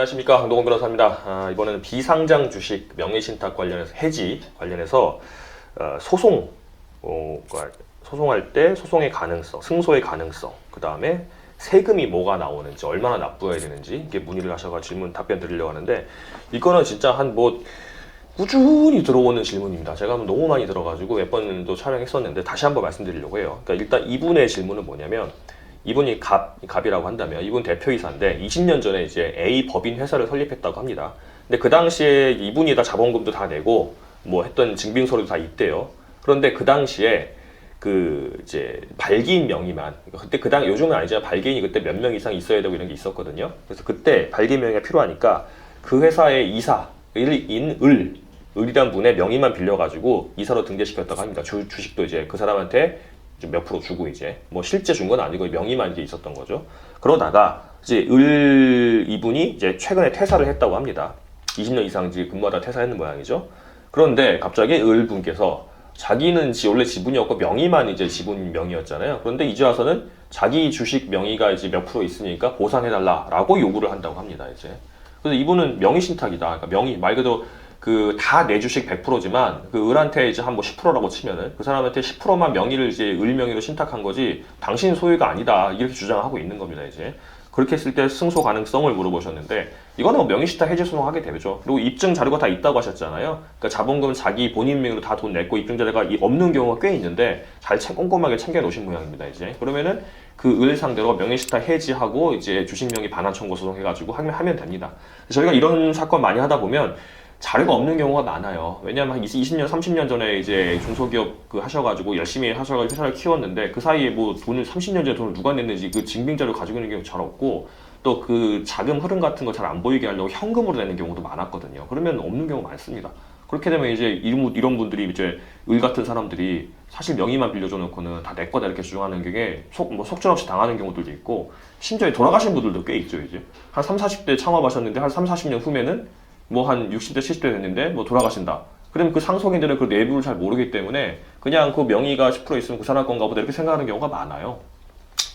안녕하십니까 강동원 변호사입니다. 아, 이번에는 비상장 주식 명의신탁 관련해서 해지 관련해서 어, 소송 어, 그러니까 소송할 때 소송의 가능성, 승소의 가능성, 그 다음에 세금이 뭐가 나오는지 얼마나 납부해야 되는지 이게 문의를 하셔가 질문 답변 드리려고 하는데 이거는 진짜 한 뭐 꾸준히 들어오는 질문입니다. 제가 너무 많이 들어가지고 몇 번도 촬영했었는데 다시 한번 말씀드리려고 해요. 그러니까 일단 이분의 질문은 뭐냐면 이분이 갑, 갑이라고 한다면 이분 대표이사인데 20년 전에 이제 A 법인 회사를 설립했다고 합니다. 근데 그 당시에 이분이 다 자본금도 다 내고 뭐 했던 증빙서류도 다 있대요. 그런데 그 당시에 그 이제 발기인 명의만 그때 그 당 요즘은 아니지만 발기인이 그때 몇 명 이상 있어야 되고 이런 게 있었거든요. 그래서 그때 발기인 명의가 필요하니까 그 회사의 이사 일인 을 을이란 분의 명의만 빌려가지고 이사로 등재시켰다고 합니다. 주, 주식도 이제 그 사람한테 몇 프로 주고 이제 뭐 실제 준 건 아니고 명의만 이제 있었던 거죠. 그러다가 이제 을 이분이 이제 최근에 퇴사를 했다고 합니다. 20년 이상 이제 근무하다 퇴사했는 모양이죠. 그런데 갑자기 을 분께서 자기는 지 원래 지분이었고 명의만 이제 지분 명의였잖아요. 그런데 이제 와서는 자기 주식 명의가 이제 몇 프로 있으니까 보상해달라라고 요구를 한다고 합니다. 이제 그래서 이분은 명의 신탁이다. 그러니까 명의 말 그대로 그 다 내 주식 100%지만 그 을한테 이제 한 뭐 10%라고 치면은 그 사람한테 10%만 명의를 이제 을 명의로 신탁한 거지 당신 소유가 아니다 이렇게 주장하고 있는 겁니다 이제. 그렇게 했을 때 승소 가능성을 물어보셨는데 이거는 뭐 명의 신탁 해지 소송하게 되죠. 그리고 입증 자료가 다 있다고 하셨잖아요. 그러니까 자본금 자기 본인 명의로 다 돈 냈고 입증 자료가 이- 없는 경우가 꽤 있는데 잘 챙- 꼼꼼하게 챙겨 놓으신 모양입니다 이제. 그러면은 그 을 상대로 명의신탁 해지하고 이제 주식 명의 반환 청구 소송 해가지고 하면 됩니다. 저희가 이런 사건 많이 하다 보면 자료가 없는 경우가 많아요. 왜냐하면 한 20, 년 30년 전에 이제 중소기업 그 하셔가지고 열심히 하셔가지고 회사를 키웠는데 그 사이에 뭐 돈을 30년 전에 돈을 누가 냈는지 그 증빙 자료 가지고 있는 경우 잘 없고 또 그 자금 흐름 같은 거 잘 안 보이게 하려고 현금으로 내는 경우도 많았거든요. 그러면 없는 경우 많습니다. 그렇게 되면 이제 이런, 이런 분들이 이제 을 같은 사람들이 사실 명의만 빌려줘 놓고는 다 내 거다 이렇게 주장하는 게 속, 뭐 속절없이 당하는 경우들도 있고 심지어 돌아가신 분들도 꽤 있죠 이제 한 3, 40대 창업하셨는데 한 3, 40년 후면은 뭐 한 60대 70대 됐는데 뭐 돌아가신다. 그러면 그 상속인들은 그 내부를 잘 모르기 때문에 그냥 그 명의가 10% 있으면 그 사람 건가 보다 이렇게 생각하는 경우가 많아요.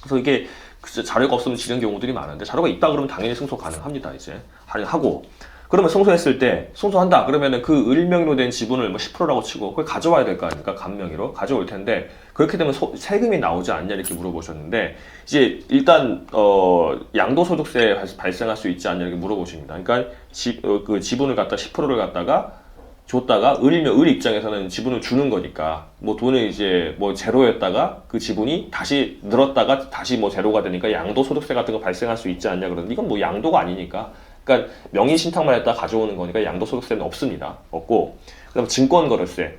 그래서 이게 진짜 자료가 없으면 지는 경우들이 많은데 자료가 있다 그러면 당연히 승소 가능합니다 이제. 하고 그러면 승소했을 때 승소한다. 그러면은 그 을명의로 된 지분을 뭐 10%라고 치고 그걸 가져와야 될 거 아닙니까? 간명의로 가져올 텐데 그렇게 되면 소- 세금이 나오지 않냐 이렇게 물어보셨는데 이제 일단 어 양도소득세 발- 발생할 수 있지 않냐 이렇게 물어보십니다. 그러니까 지, 어, 그 지분을 갖다 10%를 갖다가 줬다가 을이면 을 입장에서는 지분을 주는 거니까 뭐 돈을 이제 뭐 제로였다가 그 지분이 다시 늘었다가 다시 뭐 제로가 되니까 양도 소득세 같은 거 발생할 수 있지 않냐 그러는데 이건 뭐 양도가 아니니까 그러니까 명의 신탁만 했다 가져오는 거니까 양도소득세는 없습니다 없고 그다음 증권거래세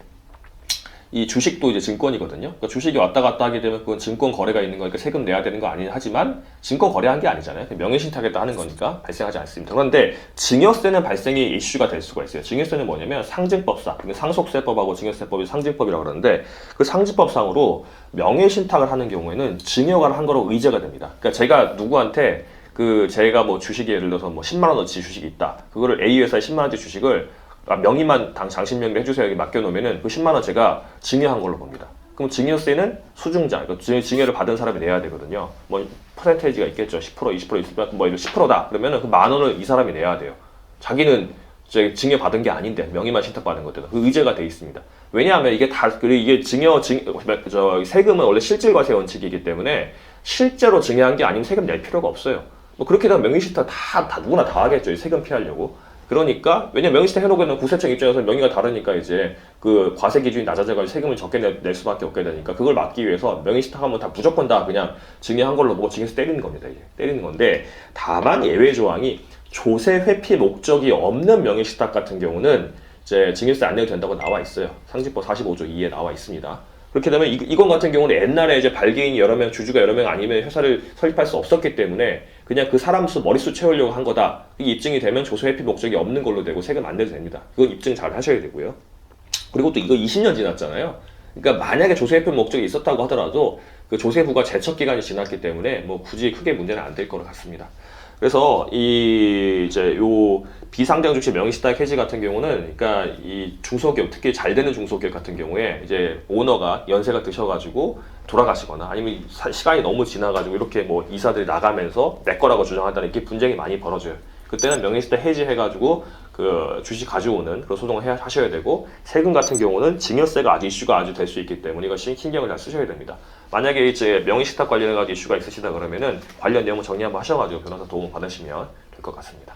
이 주식도 이제 증권이거든요. 그러니까 주식이 왔다 갔다 하게 되면 그건 증권 거래가 있는 거니까 세금 내야 되는 거 아니 하지만 증권 거래한 게 아니잖아요. 명예신탁에다 하는 거니까 발생하지 않습니다. 그런데 증여세는 발생이 이슈가 될 수가 있어요. 증여세는 뭐냐면 상증법상, 상속세법하고 증여세법이 상증법이라고 그러는데 그 상증법상으로 명예신탁을 하는 경우에는 증여가 한 거로 의제가 됩니다. 그러니까 제가 누구한테 그 제가 뭐 주식이 예를 들어서 뭐 10만 원어치 주식이 있다. 그거를 A 회사에 10만 원짜리 주식을 아, 명의만 당 장신 명의로 해주세요 이렇게 맡겨놓으면은 그 10만 원 제가 증여한 걸로 봅니다. 그럼 증여세는 수중자, 그러니까 증- 증여를 받은 사람이 내야 되거든요. 뭐 퍼센테이지가 있겠죠. 10% 20% 있으면 뭐 이런 10%다. 그러면은 그 만 원을 이 사람이 내야 돼요. 자기는 증여 받은 게 아닌데 명의만 신탁받은 것들 그 의제가 돼 있습니다. 왜냐하면 이게 다 그리고 이게 증여 증 저 세금은 원래 실질과세 원칙이기 때문에 실제로 증여한 게 아니면 세금 낼 필요가 없어요. 뭐 그렇게 되면 명의신탁 다, 다 누구나 다 하겠죠. 이 세금 피하려고. 그러니까 왜냐 면 명의신탁 해놓고는 구세청 입장에서 명의가 다르니까 이제 그 과세 기준이 낮아져가지고 세금을 적게 낼, 낼 수밖에 없게 되니까 그걸 막기 위해서 명의신탁하면 다 무조건 다 그냥 증여한 걸로 보고 증여서 때리는 겁니다. 이제 때리는 건데 다만 예외 조항이 조세 회피 목적이 없는 명의신탁 같은 경우는 이제 증여세 안 내도 된다고 나와 있어요. 상지법 45조 2에 나와 있습니다. 그렇게 되면 이, 이건 같은 경우는 옛날에 이제 발기인이 여러 명, 주주가 여러 명 아니면 회사를 설립할 수 없었기 때문에 그냥 그 사람 수, 머릿수 채우려고 한 거다. 이게 입증이 되면 조세 회피 목적이 없는 걸로 되고 세금 안 내도 됩니다. 그건 입증 잘 하셔야 되고요. 그리고 또 이거 20년 지났잖아요. 그러니까 만약에 조세 회피 목적이 있었다고 하더라도 그 조세부가 제척 기간이 지났기 때문에 뭐 굳이 크게 문제는 안 될 거로 같습니다. 그래서 이 이제 요 비상장 주식 명의시탁 해지 같은 경우는 그러니까 이 중소기업 특히 잘 되는 중소기업 같은 경우에 이제 오너가 연세가 드셔가지고 돌아가시거나 아니면 사- 시간이 너무 지나가지고 이렇게 뭐 이사들이 나가면서 내 거라고 주장한다는 이렇게 분쟁이 많이 벌어져요. 그때는 명의신탁 해지해가지고 그 주식 가져오는 그런 소송을 해, 하셔야 되고 세금 같은 경우는 증여세가 아주 이슈가 아주 될 수 있기 때문에 신- 신경을 잘 쓰셔야 됩니다. 만약에 이제 명의신탁 관련해 가지고 이슈가 있으시다 그러면은 관련 내용을 정리 한번 하셔가지고 변호사 도움 받으시면 될 것 같습니다.